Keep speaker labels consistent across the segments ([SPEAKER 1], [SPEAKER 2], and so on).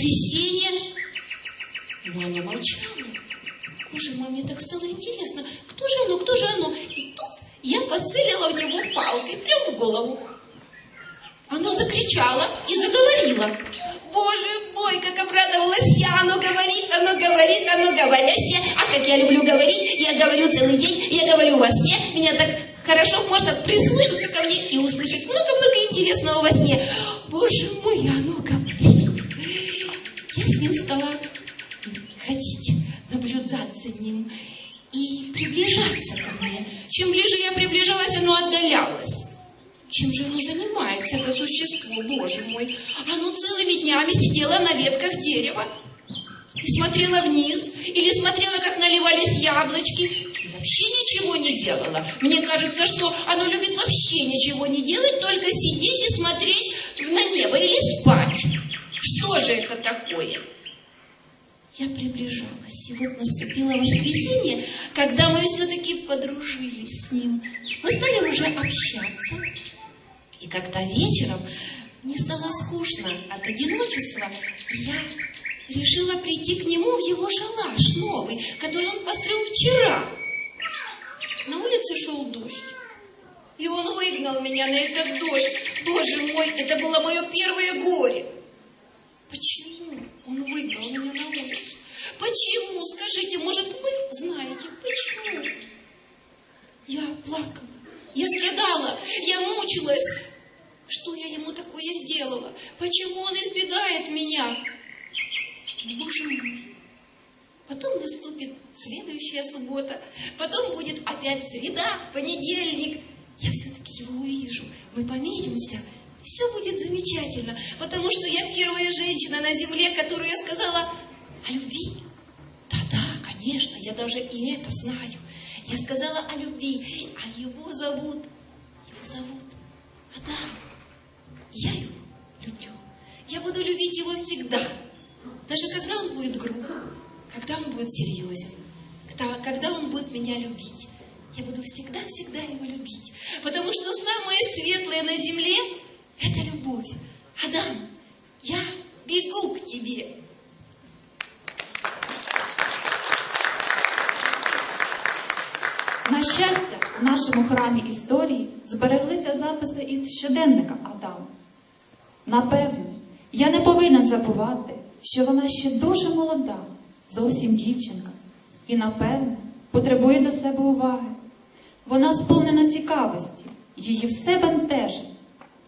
[SPEAKER 1] воскресенье. Но она молчала. Боже мой, мне так стало интересно, кто же оно, кто же оно? И тут я подцелила в него палкой прямо в голову. Оно закричало и заговорило. Боже мой, как обрадовалась я, оно говорит, оно говорит, оно говорящее. А как я люблю говорить, я говорю целый день, я говорю во сне. Меня так хорошо можно прислушаться ко мне и услышать много-много интересного во сне. Боже мой, оно говорит. Стала ходить, наблюдать за ним и приближаться ко мне. Чем ближе я приближалась, оно отдалялось. Чем же оно занимается, это существо, боже мой? Оно целыми днями сидело на ветках дерева и смотрела вниз, или смотрела, как наливались яблочки, и вообще ничего не делала. Мне кажется, что оно любит вообще ничего не делать, только сидеть и смотреть на небо или спать. Что же это такое? Я приближалась, и вот наступило воскресенье, когда мы все-таки подружились с ним. Мы стали уже общаться. И как-то вечером мне стало скучно от одиночества, я решила прийти к нему в его шалаш новый, который он построил вчера. На улице шел дождь. И он выгнал меня на этот дождь. Боже мой, это было мое первое горе. Почему он выгнал меня на улицу? Почему? Скажите, может, вы знаете, почему? Я плакала, я страдала, я мучилась. Что я ему такое сделала? Почему он избегает меня? Боже мой. Потом наступит следующая суббота, потом будет опять среда, понедельник. Я все-таки его увижу, мы помиримся, все будет замечательно, потому что я первая женщина на земле, которую я сказала о любви. Конечно, я даже и это знаю. Я сказала о любви, а его зовут, его зовут Адам. Я его люблю. Я буду любить его всегда. Даже когда он будет груб, когда он будет серьезен, когда он будет меня любить. Я буду всегда-всегда его любить. Потому что самое светлое на земле – это любовь. Адам, я бегу к тебе.
[SPEAKER 2] На щастя, в нашому храмі історії збереглися записи із щоденника Адама. Напевне, я не повинен забувати, що вона ще дуже молода, зовсім дівчинка, і, напевне, потребує до себе уваги. Вона сповнена цікавості, її все бентежить.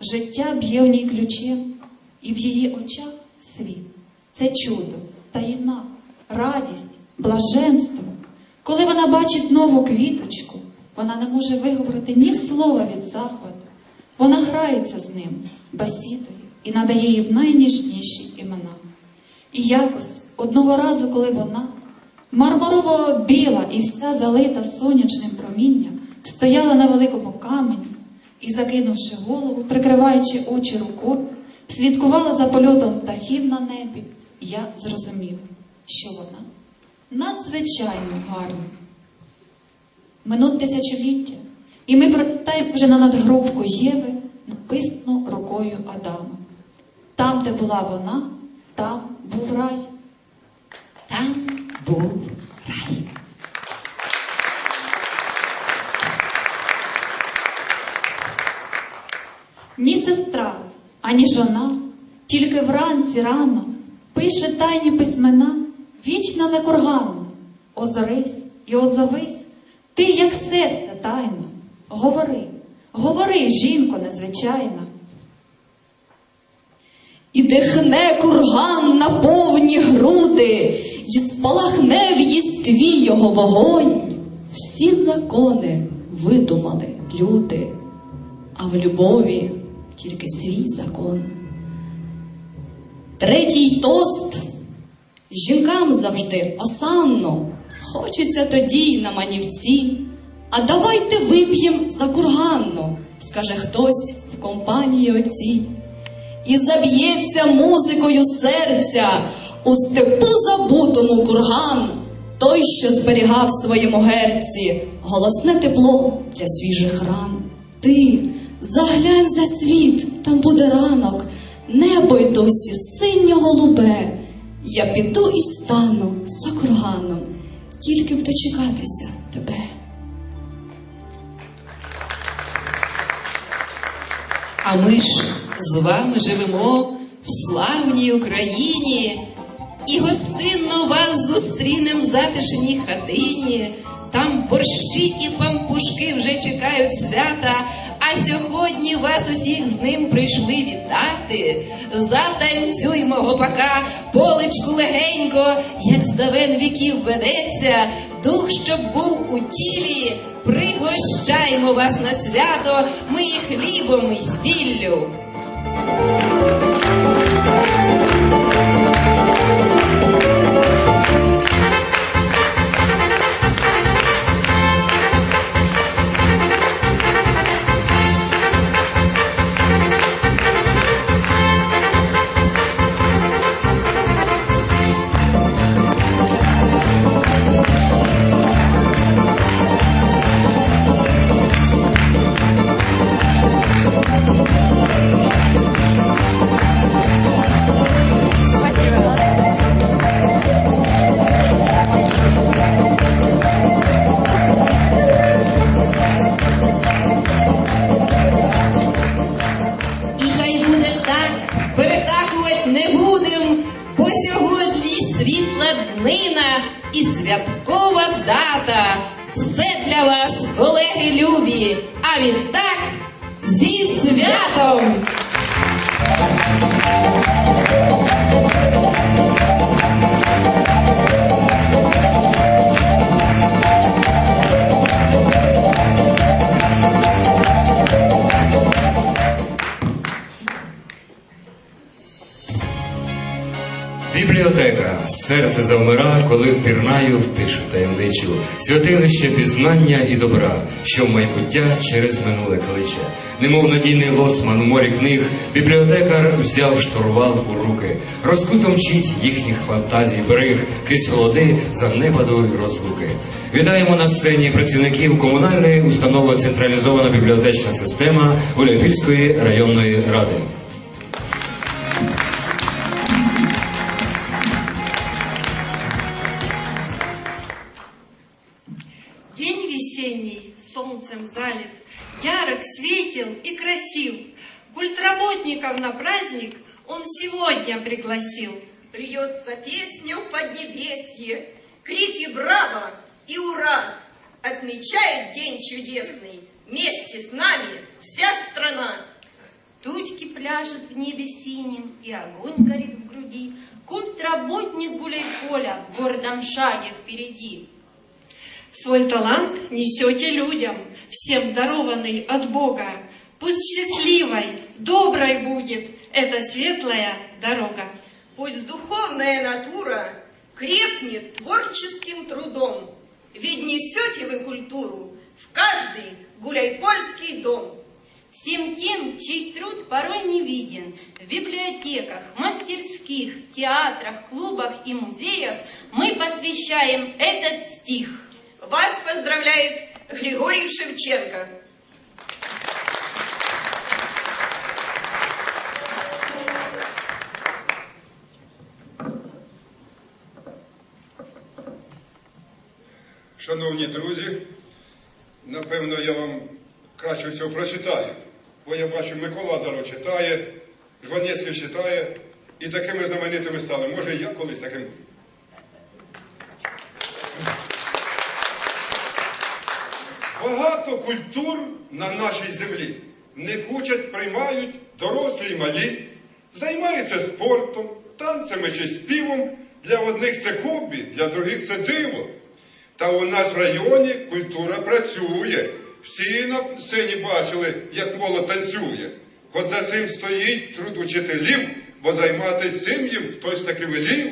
[SPEAKER 2] Життя б'є в ній ключем, і в її очах світ. Це чудо, таїна, радість, блаженство. Коли вона бачить нову квіточку, вона не може виговорити ні слова від захвату. Вона грається з ним, басідує і надає їй найніжніші імена. І якось одного разу, коли вона, мармурово біла і вся залита сонячним промінням, стояла на великому камені і, закинувши голову, прикриваючи очі рукою, слідкувала за польотом птахів на небі, я зрозумів, що вона надзвичайно гарна. Минуть тисячоліття, і ми пролітаємо вже на надгробку Єви, написано рукою Адама. Там, де була вона, там був рай.
[SPEAKER 1] Там був рай.
[SPEAKER 2] Ні сестра, ані жона, тільки вранці рано пише тайні письмена, вічна за курганом. Озорись і озовись, ти, як серце тайно, говори, говори, жінко незвичайна.
[SPEAKER 3] І дихне курган на повні груди, і спалахне в єстві його вогонь. Всі закони видумали люди, а в любові тільки свій закон. Третій тост жінкам завжди осанно, хочеться тоді й на манівці. А давайте вип'єм за курганно, скаже хтось в компанії оцій. І заб'ється музикою серця у степу забутому курган, той, що зберігав в своєму герці голосне тепло для свіжих ран. Ти заглянь за світ, там буде ранок, небо й досі синьо голубе, Я піду і стану за курганом, тільки б дочекатися тебе.
[SPEAKER 1] А ми ж з вами живемо в славній Україні і гостинно вас зустрінем в затишній хатині. Там борщі і пампушки вже чекають свята, сьогодні вас усіх з ним прийшли вітати. Затанцюймо гопака, полечку легенько, як з давен віків ведеться, дух, щоб був у тілі, пригощаймо вас на свято, ми хлібом, і сіллю.
[SPEAKER 4] Завмира, коли впірнаю в тишу таємничу. Святилище пізнання і добра, що в майбуття через минуле кличе. Немов надійний лоцман у морі книг, бібліотекар взяв штурвал у руки. Розкуто мчить їхніх фантазій берег крізь холоди занепаду й розлуки. Вітаємо на сцені працівників комунальної установи централізована бібліотечна система Гуляйпільської районної ради.
[SPEAKER 5] Весенний, солнцем залит, ярок, светел и красив. Культработников на праздник он сегодня пригласил.
[SPEAKER 6] Льется песню поднебесье, крики «Браво!» и «Ура!» Отмечает день чудесный, вместе с нами вся страна.
[SPEAKER 7] Тучки пляшут в небе синим, и огонь горит в груди. Культ-работник гуляй-поля в гордом шаге впереди.
[SPEAKER 5] Свой талант несете людям, всем дарованный от Бога. Пусть счастливой, доброй будет эта светлая дорога.
[SPEAKER 6] Пусть духовная натура крепнет творческим трудом, ведь несете вы культуру в каждый гуляйпольский дом.
[SPEAKER 7] Всем тем, чей труд порой не виден, в библиотеках, мастерских, театрах, клубах и музеях мы посвящаем этот стих.
[SPEAKER 6] Вас поздравляет Григорий Шевченко.
[SPEAKER 8] Шановні друзі, напевно, я вам краще всього прочитаю, бо я бачу, Микола зараз читає, Жванецький читає, і такими знаменитими стали. Може, і я колись таким буду. Багато культур на нашій землі не учать, приймають дорослі й малі, займаються спортом, танцями чи співом. Для одних це хобі, для других це диво. Та у нас в районі культура працює. Всі на сцені бачили, як молодь танцює. От за цим стоїть труд учителів, бо займатися цим хтось таки велів.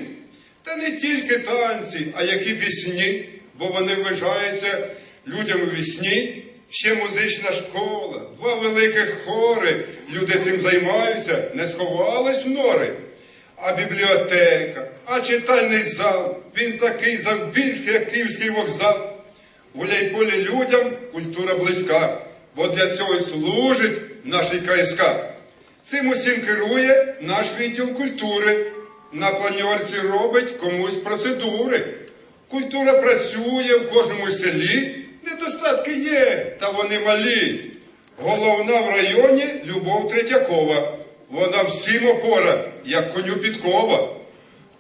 [SPEAKER 8] Та не тільки танці, а які пісні, бо вони вважаються людям у вісні. Ще музична школа, два великих хори. Люди цим займаються, не сховались в нори. А бібліотека, а читальний зал, він такий завбільшки, як Київський вокзал. У Гуляйполі людям культура близька, бо для цього служить наш КСК. Цим усім керує наш відділ культури. на планерці робить комусь процедури. Культура працює в кожному селі, недостатки є, та вони малі. Головна в районі Любов Третьякова. Вона всім опора, як коню підкова.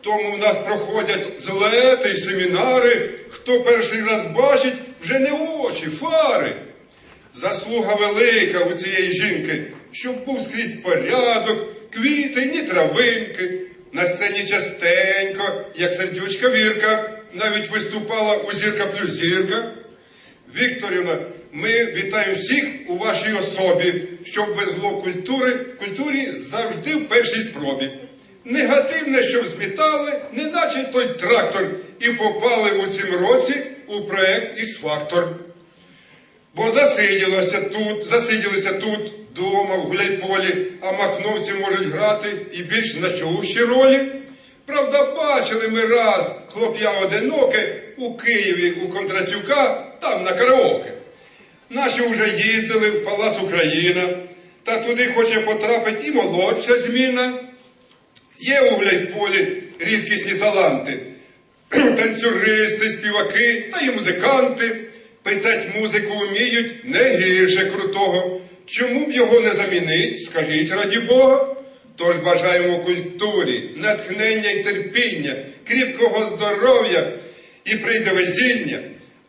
[SPEAKER 8] Тому в нас проходять злети й семінари. Хто перший раз бачить, вже не очі, фари. Заслуга велика у цієї жінки, щоб був скрізь порядок, квіти, ні травинки. На сцені частенько, як сердючка Вірка, навіть виступала у зірка плюс зірка. Вікторівна, ми вітаємо всіх у вашій особі, щоб везло культури, культурі завжди в першій спробі. Негативне, щоб змітали, неначе той трактор, і попали у цім році у проект Х-Фактор. Бо засиділося тут, засиділися тут, дома, в гуляйполі, а махновці можуть грати і більш значущі ролі. Правда, бачили ми раз хлоп'я одиноке у Києві у Кондратюка, там на караоке. Наші вже їздили в Палац Україна, та туди хоче потрапити і молодша зміна. Є у Гуляйполі рідкісні таланти, танцюристи, співаки та й музиканти. Писать музику вміють не гірше крутого. Чому б його не замінить, скажіть раді Бога? Тож бажаємо культурі, натхнення і терпіння, кріпкого здоров'я і прийде везіння.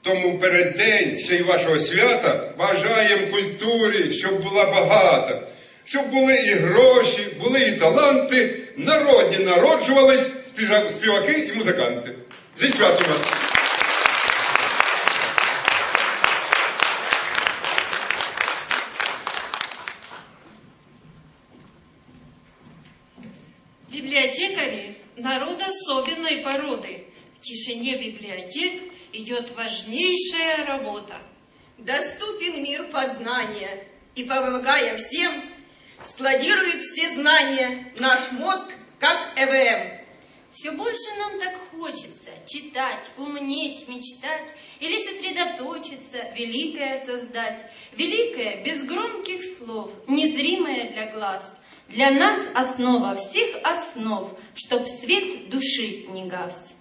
[SPEAKER 8] Тому перед день ще й вашого свята бажаємо культурі, щоб була багата, щоб були і гроші, були і таланти, народні народжувались співаки і музиканти. Зі святом вас!
[SPEAKER 5] Идет важнейшая работа.
[SPEAKER 6] Доступен мир познания, и, помогая всем, складирует все знания наш мозг, как ЭВМ.
[SPEAKER 7] Все больше нам так хочется читать, умнеть, мечтать или сосредоточиться, великое создать. Великое без громких слов, незримое для глаз. Для нас основа всех основ, чтоб свет души не гас.